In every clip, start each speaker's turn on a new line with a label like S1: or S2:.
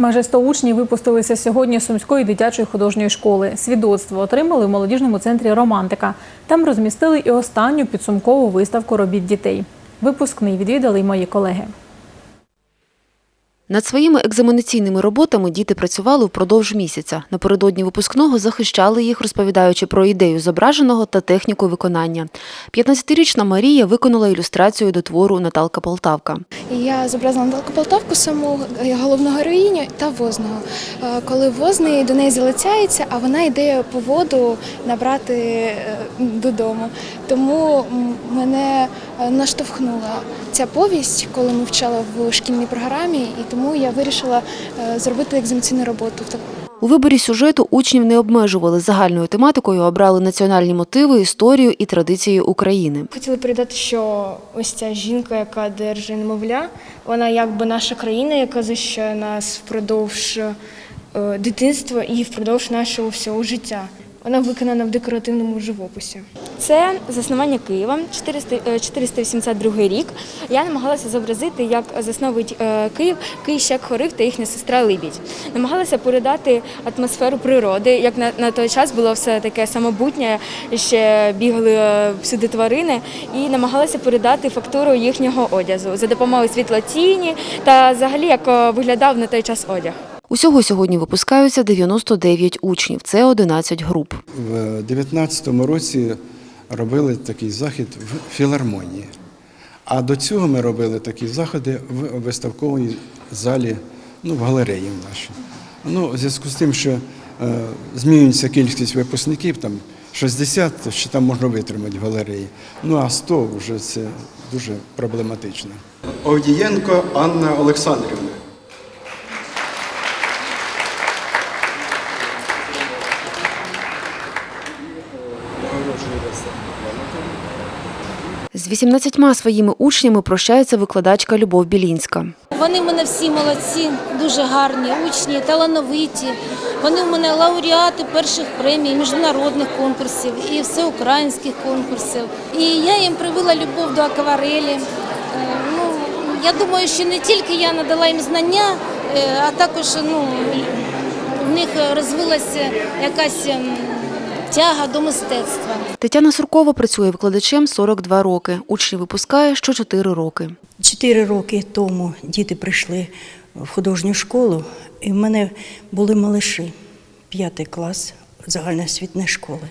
S1: Майже 100 учнів випустилися сьогодні Сумської дитячої художньої школи. Свідоцтво отримали в молодіжному центрі Романтика. Там розмістили і останню підсумкову виставку робіт дітей. Випускний відвідали й мої колеги.
S2: Над своїми екзаменаційними роботами діти працювали впродовж місяця. Напередодні випускного захищали їх, розповідаючи про ідею зображеного та техніку виконання. 15-річна Марія виконала ілюстрацію до твору Наталка Полтавка.
S3: Я зобразила Наталку Полтавку, саму головну героїню та возного. Е, Коли возний до неї залицяється, а вона йде по воду набрати е, додому. Тому мене наштовхнула ця повість, коли ми вчила в шкільній програмі, і тому я вирішила е, зробити екзаменаційну роботу.
S2: У виборі сюжету учнів не обмежували загальною тематикою, обрали національні мотиви, історію і традиції України.
S4: Хотіли передати, що ось ця жінка, яка держить немовля, вона якби наша країна, яка захищає нас впродовж е, дитинства і впродовж нашого всього життя. Вона виконана в декоративному живописі.
S5: Це заснування Києва, 400, е, 482 рік. Я намагалася зобразити, як засновують е, Київ Київщак Хорив та їхня сестра Либідь. Намагалася передати атмосферу природи, як на, на той час було все таке самобутнє, ще бігали е, всюди тварини, і намагалася передати фактуру їхнього одязу за допомогою світла тіні та взагалі як виглядав на той час одяг.
S2: Усього сьогодні випускаються 99 учнів. Це 11 груп.
S6: В 19-му році робили такий захід в філармонії. А до цього ми робили такі заходи в виставковій залі, ну, в галереї в нашій. Ну, в зв'язку з тим, що е, змінюється кількість випускників, там 60, то ще там можна витримати в галереї. Ну а 100 вже це дуже проблематично. Овдієнко Анна Олександрівна.
S2: З 18 своїми учнями прощається викладачка Любов Білінська.
S7: Вони в мене всі молодці, дуже гарні, учні, талановиті. Вони в мене лауреати перших премій, міжнародних конкурсів і всеукраїнських конкурсів. І я їм привила любов до акварелі. Е, Ну, я думаю, що не тільки я надала їм знання, е, а також ну, в них розвилася якась ем, тяга до мистецтва.
S2: Тетяна Суркова працює викладачем 42 роки. Учні випускає що 4 роки.
S8: Чотири роки тому діти прийшли в художню школу, і в мене були малиші, п'ятий клас загальноосвітньої школи.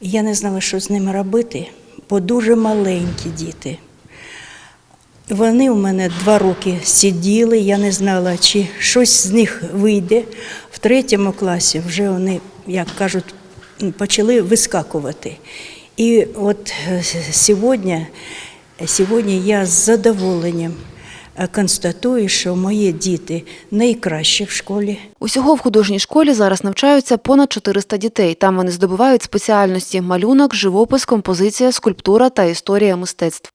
S8: І я не знала, що з ними робити, бо дуже маленькі діти. Вони у мене два роки сиділи, я не знала, чи щось з них вийде. В третьому класі вже вони, як кажуть, почали вискакувати. І от е, сьогодні, сьогодні я з задоволенням е, констатую, що мої діти найкращі в школі.
S2: Усього в художній школі зараз навчаються понад 400 дітей. Там вони здобувають спеціальності малюнок, живопис, композиція, скульптура та історія мистецтв.